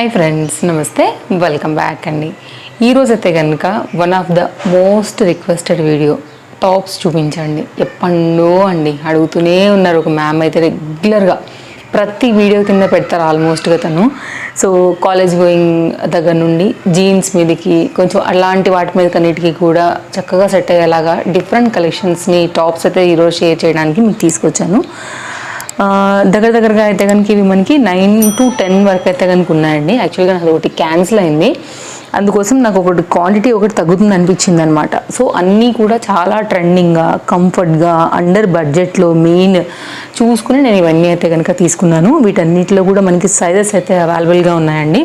Hi friends నమస్తే. Welcome back అండి. ఈరోజు అయితే కనుక one of the most requested video tops చూపించండి. ఎప్పండో అండి అడుగుతూనే ఉన్నారు. ఒక మ్యామ్ అయితే రెగ్యులర్గా ప్రతి వీడియో కింద పెడతారు ఆల్మోస్ట్గా తను. సో కాలేజ్ గోయింగ్ దగ్గర నుండి జీన్స్ మీదకి కొంచెం అలాంటి వాటి మీద కన్నిటికీ కూడా చక్కగా సెట్ అయ్యేలాగా డిఫరెంట్ కలెక్షన్స్ని టాప్స్ అయితే ఈరోజు షేర్ చేయడానికి మీకు తీసుకొచ్చాను. దగ్గర దగ్గరగా అయితే కనుక ఇవి మనకి నైన్ టు టెన్ వరకు అయితే కనుక ఉన్నాయండి. యాక్చువల్గా నాకు ఒకటి క్యాన్సిల్ అయింది. అందుకోసం నాకు ఒకటి క్వాంటిటీ ఒకటి తగ్గుతుంది అనిపించింది అనమాట సో అన్నీ కూడా చాలా ట్రెండింగ్గా కంఫర్ట్గా అండర్ బడ్జెట్లో మెయిన్ చూసుకుని నేను ఇవన్నీ అయితే కనుక తీసుకున్నాను. వీటన్నిటిలో కూడా మనకి సైజెస్ అయితే అవైలబుల్గా ఉన్నాయండి.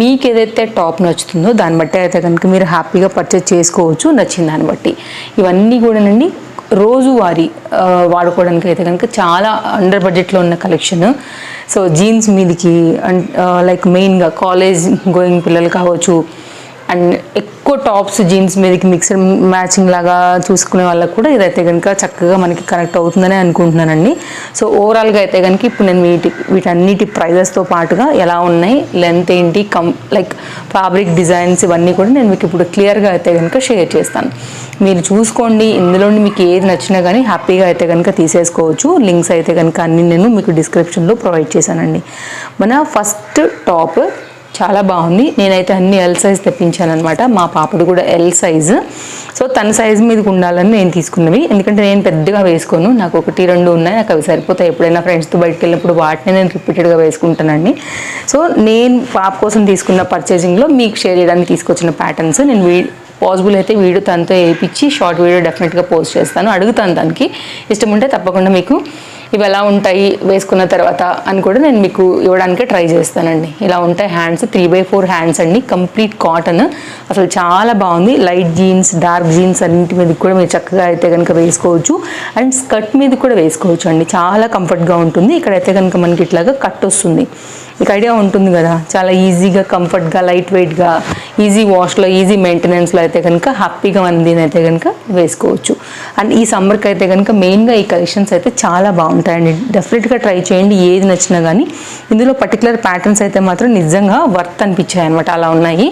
మీకు ఏదైతే టాప్ నచ్చుతుందో దాన్ని బట్టి అయితే కనుక మీరు హ్యాపీగా పర్చేస్ చేసుకోవచ్చు. నచ్చిన దాన్ని బట్టి. ఇవన్నీ కూడానండి రోజువారీ వాడుకోవడానికి అయితే కనుక చాలా అండర్ బడ్జెట్లో ఉన్న కలెక్షన్ సో జీన్స్ మీదకి అండ్ లైక్ మెయిన్గా కాలేజ్ గోయింగ్ పిల్లలు కావచ్చు అండ్ ఎక్కువ టాప్స్ జీన్స్ మీదకి మిక్సర్ మ్యాచింగ్ లాగా చూసుకునే వాళ్ళకి కూడా ఇదైతే కనుక చక్కగా మనకి కనెక్ట్ అవుతుందని అనుకుంటున్నానండి. సో ఓవరాల్గా అయితే కనుక ఇప్పుడు నేను వీటి వీటన్నిటి ప్రైజెస్తో పాటుగా ఎలా ఉన్నాయి లెంత్ ఏంటి కం లైక్ ఫ్యాబ్రిక్ డిజైన్స్ ఇవన్నీ కూడా నేను మీకు ఇప్పుడు క్లియర్గా అయితే కనుక షేర్ చేస్తాను. మీరు చూసుకోండి ఇందులోని మీకు ఏది నచ్చినా కానీ హ్యాపీగా అయితే కనుక తీసేసుకోవచ్చు. లింక్స్ అయితే కనుక అన్ని నేను మీకు డిస్క్రిప్షన్లో ప్రొవైడ్ చేశానండి. మన ఫస్ట్ టాప్ చాలా బాగుంది. నేనైతే అన్ని ఎల్ సైజ్ తెప్పించాను అనమాట మా పాపది కూడా ఎల్ సైజ్ సో తన సైజ్ మీదకి ఉండాలని నేను తీసుకున్నవి. ఎందుకంటే నేను పెద్దగా వేసుకోను. నాకు ఒకటి రెండు ఉన్నాయి. నాకు అవి సరిపోతాయి. ఎప్పుడైనా ఫ్రెండ్స్తో బయటకు వెళ్ళినప్పుడు వాటిని నేను రిపీటెడ్గా వేసుకుంటానండి. సో నేను పాప కోసం తీసుకున్న పర్చేసింగ్లో మీకు షేర్ చేయడానికి తీసుకొచ్చిన ప్యాటర్న్స్ నేను వీ పాసిబుల్ అయితే వీడియో తనతో వేయించి షార్ట్ వీడియో డెఫినెట్గా పోస్ట్ చేస్తాను. అడుగుతాను దానికి ఇష్టం ఉంటే తప్పకుండా మీకు ఇవి ఎలా ఉంటాయి వేసుకున్న తర్వాత అని కూడా నేను మీకు ఇవ్వడానికి ట్రై చేస్తానండి. ఇలా ఉంటాయి hands three by four hands అండి. Complete cotton. అసలు చాలా బాగుంది. లైట్ జీన్స్ డార్క్ జీన్స్ అన్నింటి మీద కూడా మీరు చక్కగా అయితే కనుక వేసుకోవచ్చు. అండ్ స్కర్ట్ మీద కూడా వేసుకోవచ్చు అండి. చాలా కంఫర్ట్గా ఉంటుంది. ఇక్కడైతే కనుక మనకి ఇట్లాగా కట్ వస్తుంది. మీకు ఐడియా ఉంటుంది కదా. చాలా ఈజీగా కంఫర్ట్గా లైట్ వెయిట్గా ఈజీ వాష్లో ఈజీ మెయింటెనెన్స్లో అయితే కనుక హ్యాపీగా మనం దీని అయితే కనుక వేసుకోవచ్చు. అండ్ ఈ సమ్మర్కి అయితే కనుక మెయిన్గా ఈ కలెక్షన్స్ అయితే చాలా బాగుంటాయండి. డెఫినెట్గా ట్రై చేయండి ఏది నచ్చినా కానీ ఇందులో పర్టికులర్ ప్యాటర్న్స్ అయితే మాత్రం నిజంగా వర్త్ అనిపించాయి అనమాట అలా ఉన్నాయి.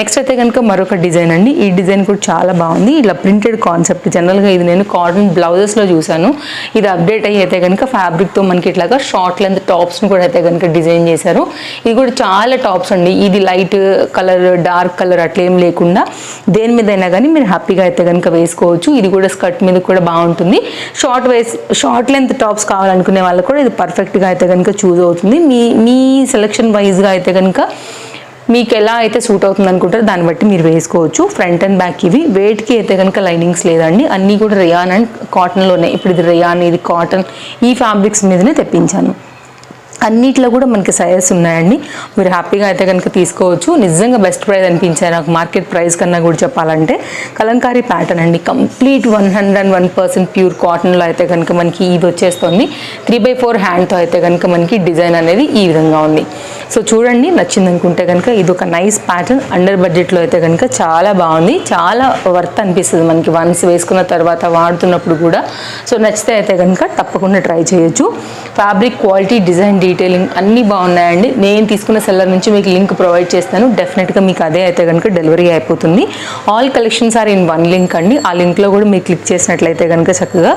నెక్స్ట్ అయితే కనుక మరొక డిజైన్ అండి. ఈ డిజైన్ కూడా చాలా బాగుంది. ఇలా ప్రింటెడ్ కాన్సెప్ట్ జనరల్గా ఇది నేను కాటన్ బ్లౌజెస్లో చూశాను. ఇది అప్డేట్ అయ్యి అయితే కనుక ఫ్యాబ్రిక్తో మనకి ఇట్లాగా షార్ట్ లెంత్ టాప్స్ని కూడా అయితే కనుక డిజైన్ చేశారు. ఇది కూడా చాలా టాప్స్ అండి. ఇది లైట్ కలర్ డార్క్ కలర్ అట్లా ఏం లేకుండా దేని మీద అయినా కానీ మీరు హ్యాపీగా అయితే కనుక వేసుకోవచ్చు. ఇది కూడా స్కర్ట్ మీద కూడా బాగుంటుంది. షార్ట్ వేస్ షార్ట్ లెంత్ టాప్స్ కావాలనుకునే వాళ్ళకి కూడా ఇది పర్ఫెక్ట్గా అయితే కనుక చూజ్ అవుతుంది. మీ మీ సెలెక్షన్ వైజ్గా అయితే కనుక మీకు ఎలా అయితే సూట్ అవుతుంది అనుకుంటారో దాన్ని బట్టి మీరు వేసుకోవచ్చు. ఫ్రంట్ అండ్ బ్యాక్ ఇవి. వెయిట్కి అయితే కనుక లైనింగ్స్ లేదండి. అన్నీ కూడా రియాన్ అండ్ కాటన్లోనే ఇప్పుడు ఇది రియాన్ ఇది కాటన్ ఈ ఫ్యాబ్రిక్స్ మీదనే తెప్పించాను. అన్నిట్లో కూడా మనకి సైజెస్ ఉన్నాయండి. మీరు హ్యాపీగా అయితే కనుక తీసుకోవచ్చు. నిజంగా బెస్ట్ ప్రైస్ అనిపించాయి. నాకు మార్కెట్ ప్రైస్ కన్నా కూడా చెప్పాలంటే కలంకారీ ప్యాటర్న్ అండి. Complete one hundred and one percent pure కాటన్లో అయితే కనుక మనకి ఇది వచ్చేస్తుంది. త్రీ బై ఫోర్ హ్యాండ్తో అయితే కనుక మనకి డిజైన్ అనేది ఈ విధంగా ఉంది. సో చూడండి నచ్చింది అనుకుంటే కనుక ఇది ఒక నైస్ ప్యాటర్న్. అండర్ బడ్జెట్లో అయితే కనుక చాలా బాగుంది. చాలా వర్త్ అనిపిస్తుంది మనకి. వన్స్ వేసుకున్న తర్వాత వాడుతున్నప్పుడు కూడా. సో నచ్చితే అయితే కనుక తప్పకుండా ట్రై చేయొచ్చు. ఫ్యాబ్రిక్ క్వాలిటీ డిజైన్ డీటెయిలింగ్ అన్నీ బాగున్నాయండి. నేను తీసుకున్న సెల్లర్ నుంచి మీకు లింక్ ప్రొవైడ్ చేస్తాను. డెఫినెట్గా మీకు అదే అయితే కనుక డెలివరీ అయిపోతుంది. All collections are in one link అండి. ఆ లింక్లో కూడా మీరు క్లిక్ చేసినట్లయితే కనుక చక్కగా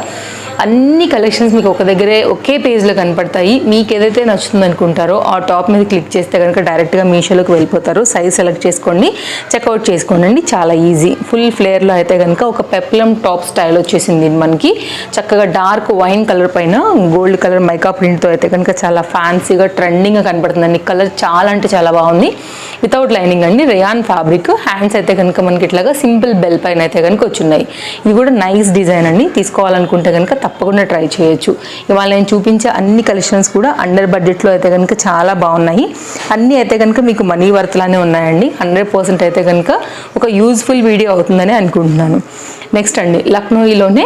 అన్ని కలెక్షన్స్ మీకు ఒక దగ్గరే ఒకే పేజ్లో కనపడతాయి. మీకు ఏదైతే నచ్చుతుంది అనుకుంటారో ఆ టాప్ మీద క్లిక్ చేస్తే కనుక డైరెక్ట్గా మీషోలోకి వెళ్ళిపోతారు. సైజ్ సెలెక్ట్ చేసుకోండి చెక్అవుట్ చేసుకోండి చాలా ఈజీ ఫుల్ ఫ్లేర్లో అయితే కనుక ఒక పెప్లం టాప్ స్టైల్ వచ్చేసింది మనకి. చక్కగా డార్క్ వైన్ కలర్ పైన గోల్డ్ కలర్ మైకా ప్రింట్తో అయితే కనుక చాలా ఫ్యాన్సీగా ట్రెండింగ్గా కనపడుతుందండి. కలర్ చాలా అంటే చాలా బాగుంది. వితౌట్ లైనింగ్ అండి రేయాన్ ఫ్యాబ్రిక్ హ్యాండ్స్ అయితే కనుక మనకి ఇట్లాగా సింపుల్ బెల్ పైన అయితే కనుక వచ్చున్నాయి. ఇది కూడా నైస్ డిజైన్ అండి. తీసుకోవాలనుకుంటే కనుక తప్పకుండా ట్రై చేయొచ్చు. ఇవాళ నేను చూపించే అన్ని కలెక్షన్స్ కూడా అండర్ బడ్జెట్లో అయితే కనుక చాలా బాగున్నాయి. అన్నీ అయితే కనుక మీకు మనీ వర్త్లానే ఉన్నాయండి. హండ్రెడ్ పర్సెంట్ అయితే కనుక ఒక యూజ్ఫుల్ వీడియో అవుతుందని అనుకుంటున్నాను. నెక్స్ట్ అండి లక్నోయిలోనే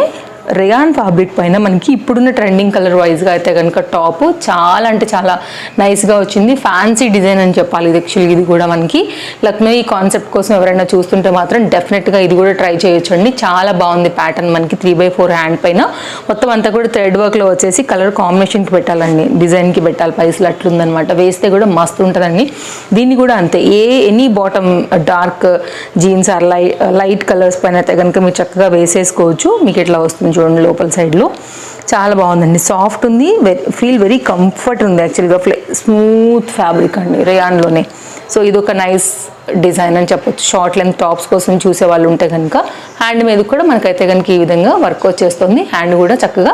రియాన్ ఫ్యాబ్రిక్ పైన మనకి ఇప్పుడున్న ట్రెండింగ్ కలర్ వైజ్గా అయితే కనుక టాప్ చాలా అంటే చాలా నైస్గా వచ్చింది. ఫ్యాన్సీ డిజైన్ అని చెప్పాలి. ఇది యాక్చువల్గా ఇది కూడా మనకి. లక్నో ఈ కాన్సెప్ట్ కోసం ఎవరైనా చూస్తుంటే మాత్రం డెఫినెట్గా ఇది కూడా ట్రై చేయొచ్చండి. చాలా బాగుంది ప్యాటర్న్ మనకి త్రీ బై ఫోర్ హ్యాండ్ పైన. మొత్తం అంతా కూడా థ్రెడ్ వర్క్లో వచ్చేసి కలర్ కాంబినేషన్కి పెట్టాలండి. డిజైన్కి పెట్టాలి. పైసలు అట్లుందనమాట వేస్తే కూడా మస్తు ఉంటుందండి. దీన్ని కూడా అంతే. A any bottom dark jeans or light light colours పైన అయితే కనుక మీరు చక్కగా వేసేసుకోవచ్చు. మీకు ఇట్లా వస్తుంది చూడండి లోపల సైడ్లో చాలా బాగుందండి. సాఫ్ట్ ఉంది. వెరీ ఫీల్ వెరీ కంఫర్ట్ ఉంది యాక్చువల్గా ఫ్లే స్మూత్ ఫ్యాబ్రిక్ అండి రేయాన్లోనే సో ఇది ఒక నైస్ డిజైన్ అని చెప్పొచ్చు. షార్ట్ లెంత్ టాప్స్ కోసం చూసే వాళ్ళు ఉంటే కనుక హ్యాండ్ మీద కూడా మనకైతే కనుక ఈ విధంగా వర్క్ వచ్చేస్తుంది. హ్యాండ్ కూడా చక్కగా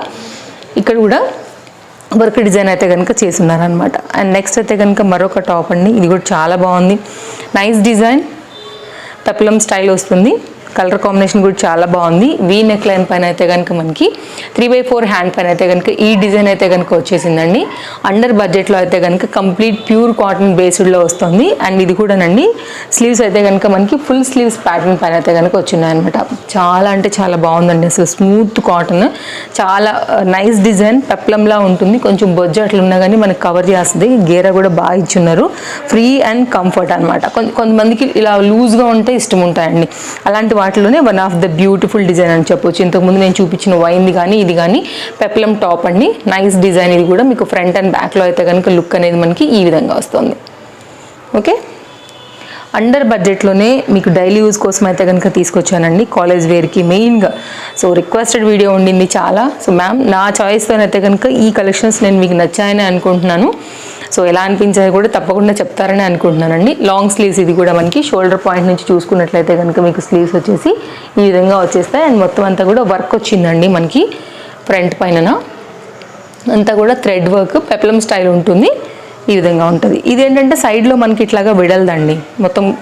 ఇక్కడ కూడా వర్క్ డిజైన్ అయితే కనుక చేసున్నారనమాట అండ్ నెక్స్ట్ అయితే కనుక మరొక టాప్ అండి. ఇది కూడా చాలా బాగుంది. నైస్ డిజైన్ పెప్లం స్టైల్ వస్తుంది. కలర్ కాంబినేషన్ కూడా చాలా బాగుంది. వీ నెక్ లైన్ పైన అయితే కనుక మనకి త్రీ బై ఫోర్ హ్యాండ్ పైన అయితే కనుక ఈ డిజైన్ అయితే కనుక వచ్చేసిందండి. అండర్ బడ్జెట్లో అయితే కనుక కంప్లీట్ ప్యూర్ కాటన్ బేస్డ్లో వస్తుంది. అండ్ ఇది కూడానండి స్లీవ్స్ అయితే కనుక మనకి ఫుల్ స్లీవ్స్ ప్యాటర్న్ పైన అయితే కనుక వచ్చినాయన్నమాట చాలా అంటే చాలా బాగుందండి. అసలు స్మూత్ కాటన్ చాలా నైస్ డిజైన్ పెప్లంలా ఉంటుంది. కొంచెం బొజ్జు అట్లా ఉన్నా కానీ మనకి కవర్ చేస్తుంది. గేర కూడా బాగా ఇచ్చున్నారు. ఫ్రీ అండ్ కంఫర్ట్ అనమాట కొంతమందికి ఇలా లూజ్గా ఉంటే ఇష్టం ఉంటాయండి. అలాంటి వాటిలోనే one of the beautiful design అని చెప్పొచ్చు. ఇంతకుముందు నేను చూపించిన వైన్ది కానీ ఇది కానీ పెప్లం టాప్ అండి. నైస్ డిజైన్ ఇది కూడా. మీకు ఫ్రంట్ అండ్ బ్యాక్లో అయితే కనుక లుక్ అనేది మనకి ఈ విధంగా వస్తుంది. ఓకే అండర్ బడ్జెట్లోనే మీకు డైలీ యూజ్ కోసం అయితే కనుక తీసుకొచ్చానండి. కాలేజ్ వేర్కి మెయిన్గా సో రిక్వెస్టెడ్ వీడియో ఉండింది చాలా. సో మ్యామ్ నా చాయిస్తోనైతే కనుక ఈ కలెక్షన్స్ నేను మీకు నచ్చాయని అనుకుంటున్నాను. సో ఎలా అనిపించాయి కూడా తప్పకుండా చెప్తారని అనుకుంటున్నానండి. లాంగ్ స్లీవ్స్ ఇది కూడా మనకి షోల్డర్ పాయింట్ నుంచి చూసుకున్నట్లయితే కనుక మీకు స్లీవ్స్ వచ్చేసి ఈ విధంగా వచ్చేస్తాయి. అండ్ మొత్తం అంతా కూడా వర్క్ వచ్చిందండి మనకి ఫ్రంట్ పైన అంతా కూడా థ్రెడ్ వర్క్ పెప్లం స్టైల్ ఉంటుంది. ఈ విధంగా ఉంటుంది. ఇది ఏంటంటే సైడ్లో మనకి ఇట్లాగా విడలదండి. మొత్తం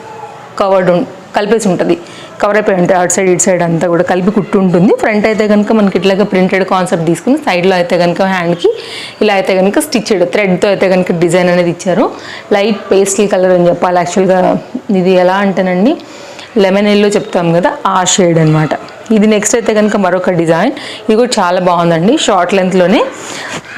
కవర్డ్ కలిపేసి ఉంటుంది. కవర్ అయిపోయి ఉంటుంది అటు సైడ్ ఇటు సైడ్ అంతా కూడా కలిపి కుట్టు ఉంటుంది ఫ్రంట్ అయితే కనుక మనకి ఇట్లాగా ప్రింటెడ్ కాన్సెప్ట్ తీసుకుని సైడ్లో అయితే కనుక హ్యాండ్కి ఇలా అయితే కనుక స్టిచ్డ్ థ్రెడ్తో అయితే కనుక డిజైన్ అనేది ఇచ్చారు. లైట్ పేస్టల్ కలర్ అని చెప్పాలి. యాక్చువల్గా ఇది ఎలా అంటేనండి లెమన్ ఎల్లో చెప్తాం కదా ఆ షేడ్ అనమాట ఇది నెక్స్ట్ అయితే కనుక మరొక డిజైన్ ఇది కూడా చాలా బాగుందండి. షార్ట్ లెంత్లోనే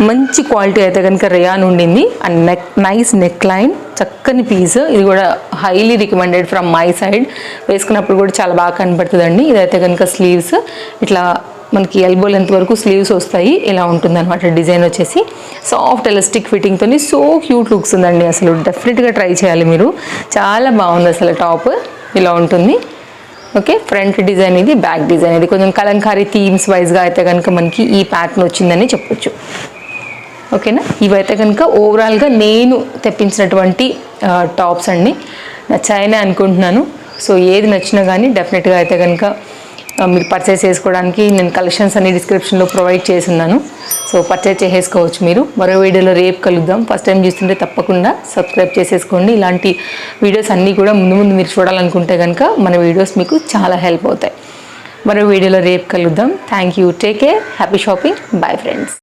మంచి క్వాలిటీ అయితే కనుక రేయాన్ ఉండింది. And neck nice neck line చక్కని పీస్ ఇది కూడా highly recommended from my side వేసుకున్నప్పుడు కూడా చాలా బాగా కనపడుతుందండి. ఇదైతే కనుక స్లీవ్స్ ఇట్లా మనకి ఎల్బో లెంత్ వరకు స్లీవ్స్ వస్తాయి. ఇలా ఉంటుంది అనమాట డిజైన్ వచ్చేసి. సాఫ్ట్ ఎలాస్టిక్ ఫిట్టింగ్తో సో క్యూట్ లుక్స్ ఉందండి అసలు. డెఫినెట్గా ట్రై చేయాలి మీరు. చాలా బాగుంది అసలు టాప్ ఇలా ఉంటుంది. ఓకే ఫ్రంట్ డిజైన్ ఇది బ్యాక్ డిజైన్ ఇది. కొంచెం కలంకారీ థీమ్స్ వైజ్గా అయితే కనుక మనకి ఈ ప్యాటర్న్ వచ్చిందని చెప్పొచ్చు. ఓకేనా? ఇవైతే కనుక ఓవరాల్గా నేను తెప్పించినటువంటి టాప్స్ అండి నచ్చాయని అనుకుంటున్నాను. సో ఏది నచ్చినా కానీ డెఫినెట్గా అయితే కనుక మీరు పర్చేస్ చేసుకోవడానికి నేను కలెక్షన్స్ అన్ని డిస్క్రిప్షన్లో ప్రొవైడ్ చేస్తున్నాను సో పర్చేస్ చేసేసుకోవచ్చు మీరు. మరో వీడియోలో రేపు కలుద్దాం. ఫస్ట్ టైం చూస్తుంటే తప్పకుండా సబ్స్క్రైబ్ చేసేసుకోండి. ఇలాంటి వీడియోస్ అన్నీ కూడా ముందు ముందు మీరు చూడాలనుకుంటే కనుక మన వీడియోస్ మీకు చాలా హెల్ప్ అవుతాయి. మరో వీడియోలో రేపు కలుద్దాం. Thank you take care happy shopping bye friends